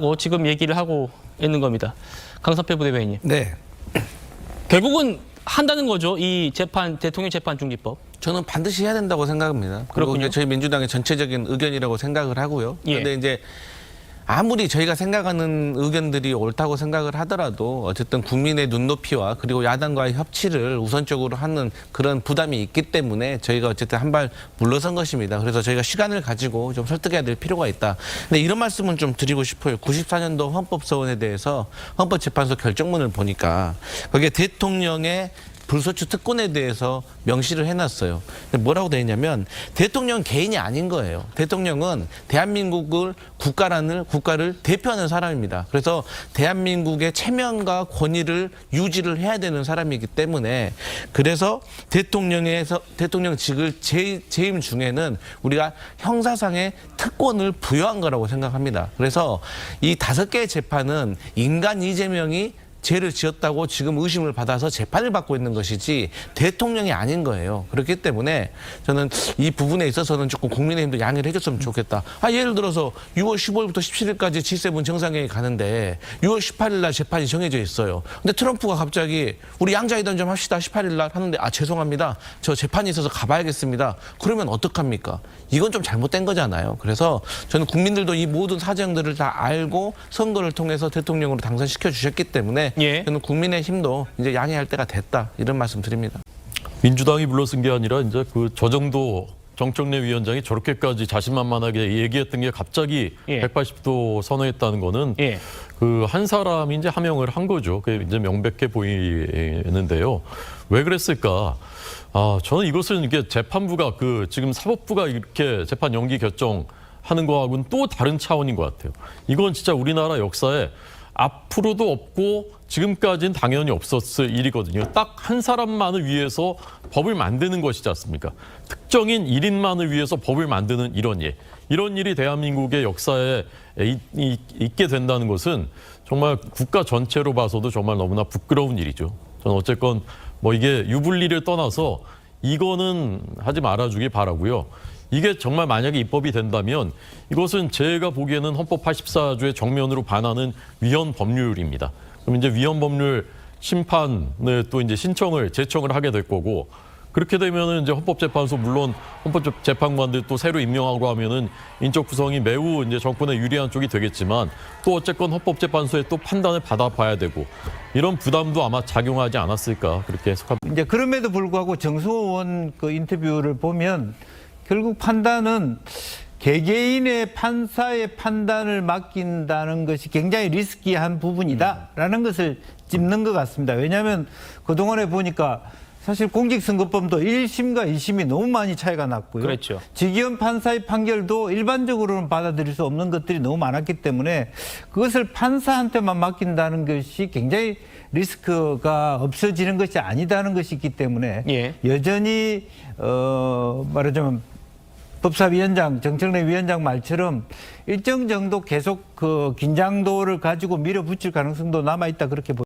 고 지금 얘기를 하고 있는 겁니다. 강선표 부대변인님. 네. 결국은 한다는 거죠. 이 재판 대통령 재판 중지법. 저는 반드시 해야 된다고 생각합니다. 그리고 그렇군요. 이제 저희 민주당의 전체적인 의견이라고 생각을 하고요. 예. 그런데 이제 아무리 저희가 생각하는 의견들이 옳다고 생각을 하더라도 어쨌든 국민의 눈높이와 그리고 야당과의 협치를 우선적으로 하는 그런 부담이 있기 때문에 저희가 어쨌든 한 발 물러선 것입니다. 그래서 저희가 시간을 가지고 좀 설득해야 될 필요가 있다. 근데 이런 말씀은 좀 드리고 싶어요. 94년도 헌법소원에 대해서 헌법재판소 결정문을 보니까 거기에 대통령의 불소추 특권에 대해서 명시를 해놨어요. 뭐라고 돼 있냐면 대통령 개인이 아닌 거예요. 대통령은 대한민국을 국가라는 국가를 대표하는 사람입니다. 그래서 대한민국의 체면과 권위를 유지를 해야 되는 사람이기 때문에 그래서 대통령에서 대통령직을 재, 재임 중에는 우리가 형사상의 특권을 부여한 거라고 생각합니다. 그래서 이 다섯 개의 재판은 인간 이재명이 죄를 지었다고 지금 의심을 받아서 재판을 받고 있는 것이지 대통령이 아닌 거예요. 그렇기 때문에 저는 이 부분에 있어서는 조금 국민의힘도 양해를 해줬으면 좋겠다. 아, 예를 들어서 6월 15일부터 17일까지 G7 정상회의 가는데 6월 18일 날 재판이 정해져 있어요. 근데 트럼프가 갑자기 우리 양자회담 좀 합시다 18일 날 하는데 아 죄송합니다. 저 재판이 있어서 가봐야겠습니다. 그러면 어떡합니까? 이건 좀 잘못된 거잖아요. 그래서 저는 국민들도 이 모든 사정들을 다 알고 선거를 통해서 대통령으로 당선시켜 주셨기 때문에 예. 저는 국민의 힘도 이제 양해할 때가 됐다 이런 말씀 드립니다. 민주당이 불러쓴 게 아니라 이제 그 저 정도 정청래 위원장이 저렇게까지 자신만만하게 얘기했던 게 갑자기 예. 180도 선회했다는 거는 예. 그한 사람이 이제 함영을 한 거죠. 그게 이제 명백해 보이는데요. 왜 그랬을까? 아, 저는 이것은 이게 재판부가 그 지금 사법부가 이렇게 재판 연기 결정 하는 거하고는 또 다른 차원인 것 같아요. 이건 진짜 우리나라 역사에 앞으로도 없고 지금까지는 당연히 없었을 일이거든요. 딱 한 사람만을 위해서 법을 만드는 것이지 않습니까? 특정인 일인만을 위해서 법을 만드는 이런 일. 이런 일이 대한민국의 역사에 있게 된다는 것은 정말 국가 전체로 봐서도 정말 너무나 부끄러운 일이죠. 저는 어쨌건 뭐 이게 유불리를 떠나서 이거는 하지 말아주기 바라고요. 이게 정말 만약에 입법이 된다면 이것은 제가 보기에는 헌법 84조의 정면으로 반하는 위헌 법률입니다. 그럼 이제 위헌 법률 심판을 또 이제 신청을 제청을 하게 될 거고 그렇게 되면은 이제 헌법재판소 물론 헌법재판관들 또 새로 임명하고 하면은 인적 구성이 매우 이제 정권에 유리한 쪽이 되겠지만 또 어쨌건 헌법재판소의 또 판단을 받아봐야 되고 이런 부담도 아마 작용하지 않았을까 그렇게 해석합니다. 이제 그럼에도 불구하고 정수원 그 인터뷰를 보면 결국 판단은 개개인의 판사의 판단을 맡긴다는 것이 굉장히 리스키한 부분이다라는 것을 짚는 것 같습니다. 왜냐하면 그동안에 보니까 사실 공직선거법도 1심과 2심이 너무 많이 차이가 났고요. 그렇죠. 직위원 판사의 판결도 일반적으로는 받아들일 수 없는 것들이 너무 많았기 때문에 그것을 판사한테만 맡긴다는 것이 굉장히 리스크가 없어지는 것이 아니다는 것이 있기 때문에 예. 여전히 어 말하자면 법사위원장 정청래 위원장 말처럼 일정 정도 계속 그 긴장도를 가지고 밀어붙일 가능성도 남아 있다 그렇게 보.